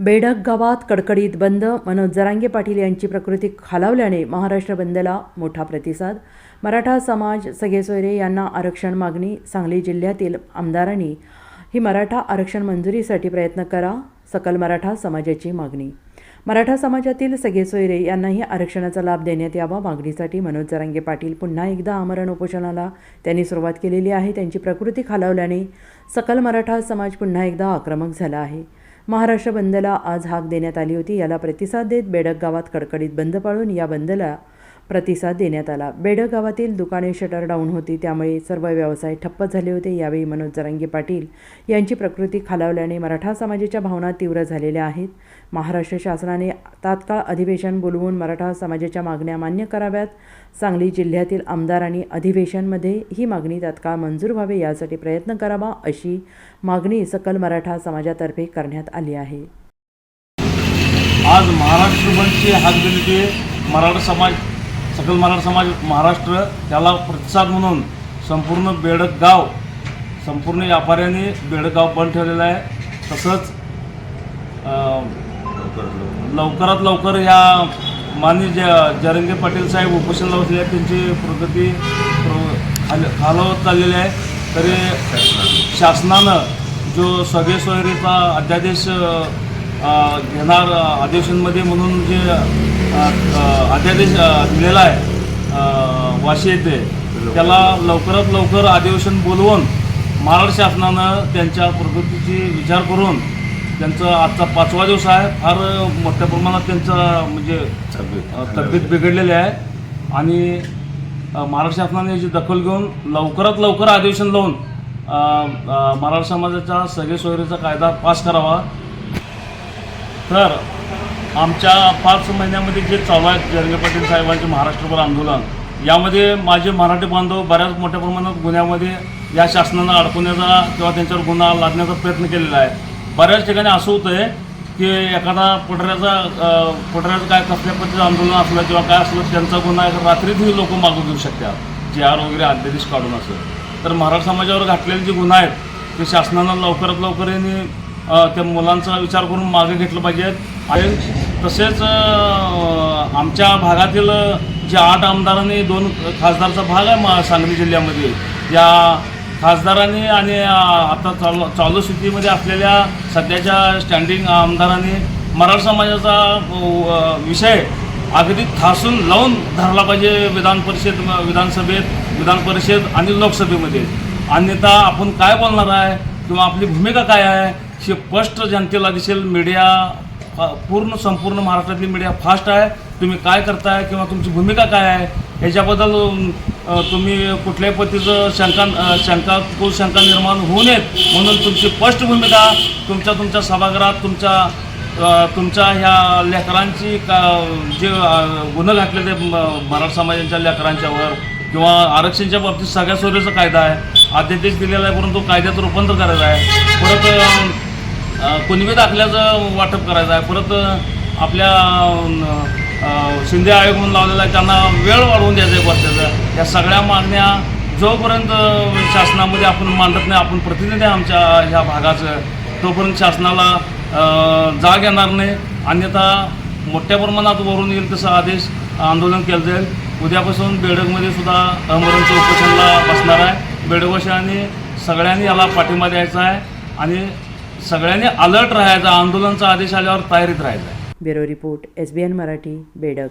बेडक गावात कडकडीत बंद. मनोज जरांगे पाटील यांची प्रकृती खालावल्याने महाराष्ट्र बंदला मोठा प्रतिसाद. मराठा समाज सगळे सोयरे यांना आरक्षण मागणी. सांगली जिल्ह्यातील आमदारांनी ही मराठा आरक्षण मंजुरीसाठी प्रयत्न करा सकल मराठा समाजाची मागणी. मराठा समाजातील सगळे सोयरे यांनाही आरक्षणाचा लाभ देण्यात यावा मागणीसाठी मनोज जरांगे पाटील पुन्हा एकदा आमरण उपोषणाला त्यांनी सुरुवात केलेली आहे. त्यांची प्रकृती खालावल्याने सकल मराठा समाज पुन्हा एकदा आक्रमक झाला आहे. महाराष्ट्र बंदला आज हाक देण्यात आली होती. याला प्रतिसाद देत बेडक गावात कडकडीत बंद पाळून या बंदला प्रतिसाद देण्यात आला. बेड गावातील दुकाने शटर डाऊन होती. त्यामुळे सर्व व्यवसाय ठप्प झाले होते. यावेळी मनोज जरांगे पाटील यांची प्रकृती खालावल्याने मराठा समाजाच्या भावना तीव्र झालेल्या आहेत. महाराष्ट्र शासनाने तात्काळ अधिवेशन बोलवून मराठा समाजाच्या मागण्या मान्य कराव्यात. सांगली जिल्ह्यातील आमदारांनी अधिवेशनमध्ये ही मागणी तात्काळ मंजूर व्हावी यासाठी प्रयत्न करावा अशी मागणी सकल मराठा समाजातर्फे करण्यात आली आहे. आज महाराष्ट्र बंदची मराठा समाज सकल मराठा समाज महाराष्ट्र त्याला प्रतिसाद म्हणून संपूर्ण बेडगाव संपूर्ण व्यापाऱ्यांनी बेडगाव बंद ठेवलेलं आहे. तसंच लवकरात लवकर ह्या माननीय ज जरंगे पाटील साहेब उपोषण लावलेले आहेत. त्यांची प्रगती प्र- खाल चाललेली आहे. तरी शासनानं जो सगळे सोयरीचा अध्यादेश घेणार अधिवेशनमध्ये म्हणून जे अध्यादेश दिलेला आहे वाशी येथे त्याला लवकरात लवकर अधिवेशन बोलवून महाराष्ट्र शासनानं त्यांच्या प्रकृतीची विचार करून त्यांचं आजचा पाचवा दिवस आहे. फार मोठ्या प्रमाणात त्यांचं म्हणजे तब्येत बिघडलेली आहे. आणि महाराष्ट्र शासनाने याची दखल घेऊन लवकरात लवकर अधिवेशन लावून मराठा समाजाचा सगळे सोयरीचा कायदा पास करावा. तर आमच्या पाच महिन्यामध्ये जे चालू आहे जरंगे पाटील साहेबांचे महाराष्ट्रभर आंदोलन यामध्ये माझे मराठी बांधव बऱ्याच मोठ्या प्रमाणात गुन्ह्यामध्ये या शासनानं अडकवण्याचा किंवा त्यांच्यावर गुन्हा लादण्याचा प्रयत्न केलेला आहे. बऱ्याच ठिकाणी असं होतं आहे की एखादा पुढऱ्याचा पठऱ्याचं काय कसल्या पद्धतीचं आंदोलन असलं किंवा काय असलं त्यांचा गुन्हा रात्रीतही लोक मागू घेऊ शकतात जे आर वगैरे अध्यादेश काढून असं. तर मराठा समाजावर घातलेले जे गुन्हा आहेत ते शासनानं लवकरात लवकर यांनी त्या मुलांचा विचार करून मागे घेतलं पाहिजेत आणि तसेच आमच्या भागातील जे आठ आमदारांनी दोन खासदारचा भाग आहे मा सांगली जिल्ह्यामध्ये. या खासदारांनी आणि आता चालू चालू स्थितीमध्ये असलेल्या सध्याच्या स्टँडिंग आमदारांनी मराठा समाजाचा विषय अगदी ठासून लावून धरला पाहिजे विधान परिषद विधानसभेत विधान परिषद आणि लोकसभेमध्ये. अन्यथा आपण काय बोलणार आहे? किंवा आपली भूमिका काय आहे हे स्पष्ट जनतेला दिसेल मीडिया पूर्ण संपूर्ण महाराष्ट्रातली मीडिया फास्ट आहे. तुम्ही काय करताय किंवा तुमची भूमिका काय आहे ह्याच्याबद्दल तुम्ही कुठल्याही पद्धतीचं शंका शंका शंका निर्माण होऊ नयेत. म्हणून तुमची स्पष्ट भूमिका तुमच्या तुमच्या सभागृहात तुमच्या तुमच्या ह्या लेकरांची का जे गुन्हे घातलेले म- मराठा समाजाच्या लेकरांच्यावर किंवा आरक्षणच्या बाबतीत सगळ्या सोयीचा कायदा आहे. अध्यादेश दिलेला आहे परंतु कायद्यात रूपांतर करायचं आहे. परत कुणबी दाखल्याचं वाटप करायचं आहे. परत आपल्या शिंदे आयोग म्हणून लावलेला आहे त्यांना वेळ वाढवून द्यायचा आहे वर्षाचा या सगळ्या मागण्या जोपर्यंत शासनामध्ये आपण मांडत नाही आपण प्रतिनिधी आमच्या ह्या भागाचं तोपर्यंत शासनाला जाग येणार नाही. अन्यथा मोठ्या प्रमाणात वरून येईल तसा आदेश आंदोलन केलं जाईल. उद्यापासून बेडकमध्ये सुद्धा अमरांचं उपोषणाला बसणार आहे. बेडकवाशांनी सगळ्यांनी याला पाठिंबा द्यायचा आहे आणि सगळ्यांनी अलर्ट राहायचा. आंदोलनाचा आदेश आल्यावर तयारीत राहायचा आहे. Bureau report S B N Marathi बेडक.